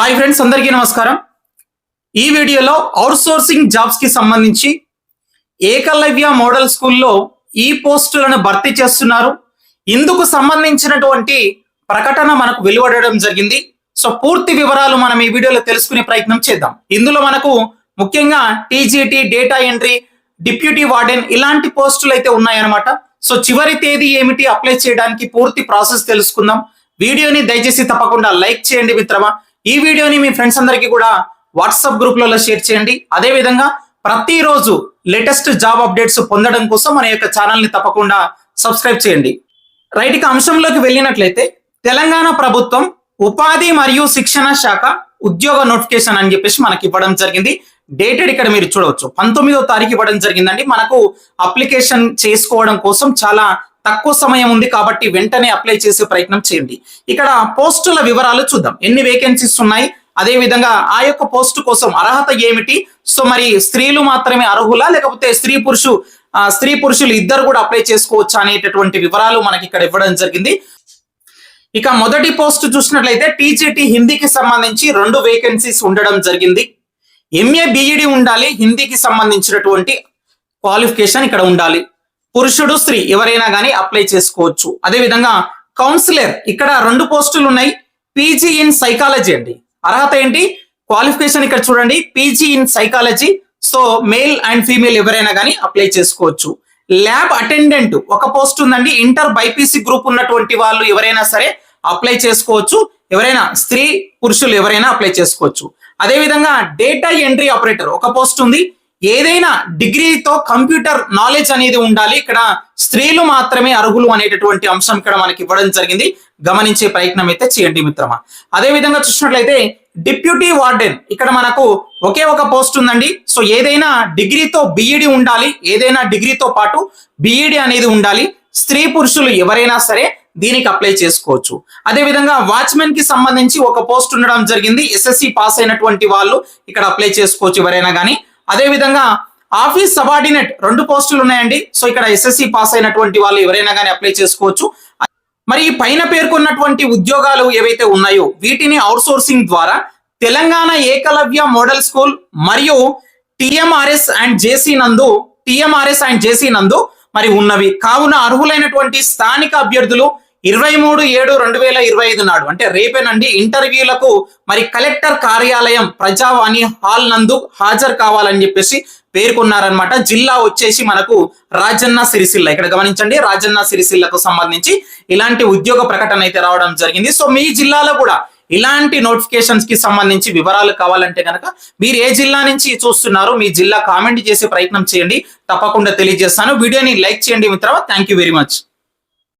Hi friends అందరికీ నమస్కారం. ఈ వీడియోలో అవుట్ సోర్సింగ్ జాబ్స్కి సంబంధించి ఏకలవ్య మోడల్ స్కూల్లో ఈ పోస్టులను భర్తీ చేస్తున్నారు. ఇందుకు సంబంధించినటువంటి ప్రకటన మనకు వెలువడడం జరిగింది. సో పూర్తి వివరాలు మనం ఈ వీడియోలో తెలుసుకునే ప్రయత్నం చేద్దాం. ఇందులో మనకు ముఖ్యంగా TGT data entry deputy warden ఇలాంటి పోస్టులు అయితే ఉన్నాయన్నమాట. సో చివరి తేదీ ఏమిటి? అప్లై చేయడానికి పూర్తి ప్రాసెస్ తెలుసుకుందాం. వీడియోని దయచేసి తప్పకుండా లైక్ చేయండి మిత్రమా. ఈ వీడియోని మీ ఫ్రెండ్స్ అందరికీ కూడా వాట్సాప్ గ్రూప్లలో షేర్ చేయండి. అదే విధంగా ప్రతిరోజు లేటెస్ట్ జాబ్ అప్డేట్స్ పొందడం కోసం మన యొక్క ఛానల్ని తప్పకుండా సబ్స్క్రైబ్ చేయండి. రైట్ ఇక అంశంలోకి వెళ్ళినట్లయితే తెలంగాణ ప్రభుత్వం ఉపాధి మరియు శిక్షణ శాఖ ఉద్యోగ నోటిఫికేషన్ అని చెప్పేసి మనకి ఇవ్వడం జరిగింది. డేటెడ్ ఇక్కడ మీరు చూడవచ్చు. పంతొమ్మిదో తారీఖు ఇవ్వడం జరిగిందండి. మనకు అప్లికేషన్ చేసుకోవడం కోసం చాలా తక్కువ సమయం ఉంది కాబట్టి వెంటనే అప్లై చేసే ప్రయత్నం చేయండి. ఇక్కడ పోస్టుల వివరాలు చూద్దాం. ఎన్ని వేకెన్సీస్ ఉన్నాయి? అదే విధంగా ఆ యొక్క పోస్ట్ కోసం అర్హత ఏమిటి? సో మరి స్త్రీలు మాత్రమే అర్హులా? లేకపోతే స్త్రీ పురుషు ఆ, స్త్రీ పురుషులు ఇద్దరు కూడా అప్లై చేసుకోవచ్చా అనేటటువంటి వివరాలు మనకి ఇక్కడ ఇవ్వడం జరిగింది. ఇక మొదటి పోస్ట్ చూసినట్లయితే టీజీటీ హిందీకి సంబంధించి రెండు వేకెన్సీస్ ఉండడం జరిగింది. ఎంఏ బిఈడి ఉండాలి. హిందీకి సంబంధించినటువంటి క్వాలిఫికేషన్ ఇక్కడ ఉండాలి. పురుషుడు స్త్రీ ఎవరైనా కానీ అప్లై చేసుకోవచ్చు. అదే విధంగా కౌన్సిలర్ ఇక్కడ రెండు పోస్టులు ఉన్నాయి. పీజీ ఇన్ సైకాలజీ అండి. అర్హత ఏంటి? క్వాలిఫికేషన్ ఇక్కడ చూడండి. PG in psychology so male and female ఎవరైనా కానీ అప్లై చేసుకోవచ్చు. ల్యాబ్ అటెండెంట్ ఒక పోస్ట్ ఉందండి. ఇంటర్ బైపీసీ గ్రూప్ ఉన్నటువంటి వాళ్ళు ఎవరైనా సరే అప్లై చేసుకోవచ్చు. ఎవరైనా స్త్రీ పురుషులు ఎవరైనా అప్లై చేసుకోవచ్చు. అదేవిధంగా డేటా ఎంట్రీ ఆపరేటర్ ఒక పోస్ట్ ఉంది. ఏదైనా డిగ్రీతో కంప్యూటర్ నాలెడ్జ్ అనేది ఉండాలి. ఇక్కడ స్త్రీలు మాత్రమే అర్హులు అనేటటువంటి అంశం ఇక్కడ మనకి ఇవ్వడం జరిగింది. గమనించే ప్రయత్నం అయితే చేయండి మిత్రమా. అదే విధంగా చూసినట్లయితే డిప్యూటీ వార్డెన్ ఇక్కడ మనకు ఒకే ఒక పోస్ట్ ఉందండి. సో ఏదైనా డిగ్రీతో బిఈడి ఉండాలి ఏదైనా డిగ్రీతో పాటు బిఈడి అనేది ఉండాలి. స్త్రీ పురుషులు ఎవరైనా సరే దీనికి అప్లై చేసుకోవచ్చు. అదే విధంగా వాచ్మెన్కి సంబంధించి ఒక పోస్ట్ ఉండడం జరిగింది. ఎస్ఎస్సి పాస్ అయినటువంటి వాళ్ళు ఇక్కడ అప్లై చేసుకోవచ్చు ఎవరైనా కానీ అదే విధంగా ఆఫీస్ సబార్డినేట్ రెండు పోస్టులు ఉన్నాయండి. సో ఇక్కడ ఎస్ఎస్సి పాస్ అయినటువంటి వాళ్ళు ఎవరైనా కానీ అప్లై చేసుకోవచ్చు. మరి పైన పేర్కొన్నటువంటి ఉద్యోగాలు ఏవైతే ఉన్నాయో వీటిని అవుట్సోర్సింగ్ ద్వారా తెలంగాణ ఏకలవ్య మోడల్ స్కూల్ మరియు టిఎంఆర్ఎస్ అండ్ జేసీ నందు టిఎంఆర్ఎస్ అండ్ జేసీ నందు మరి ఉన్నవి. కావున అర్హులైనటువంటి స్థానిక అభ్యర్థులు ఇరవై మూడు ఏడు రెండు వేల ఇరవై ఐదు నాడు అంటే రేపేనండి ఇంటర్వ్యూలకు మరి కలెక్టర్ కార్యాలయం ప్రజావాణి హాల్ నందు హాజరు కావాలని చెప్పేసి పేర్కొన్నారనమాట జిల్లా వచ్చేసి మనకు రాజన్న సిరిసిల్ల. ఇక్కడ గమనించండి రాజన్న సిరిసిల్లకు సంబంధించి ఇలాంటి ఉద్యోగ ప్రకటన అయితే రావడం జరిగింది. సో మీ జిల్లాలో కూడా ఇలాంటి నోటిఫికేషన్స్కి సంబంధించి వివరాలు కావాలంటే కనుక మీరు ఏ జిల్లా నుంచి చూస్తున్నారో మీ జిల్లా కామెంట్ చేసే ప్రయత్నం చేయండి. తప్పకుండా తెలియజేస్తాను. వీడియోని లైక్ చేయండి మిత్రమా. Thank you very much.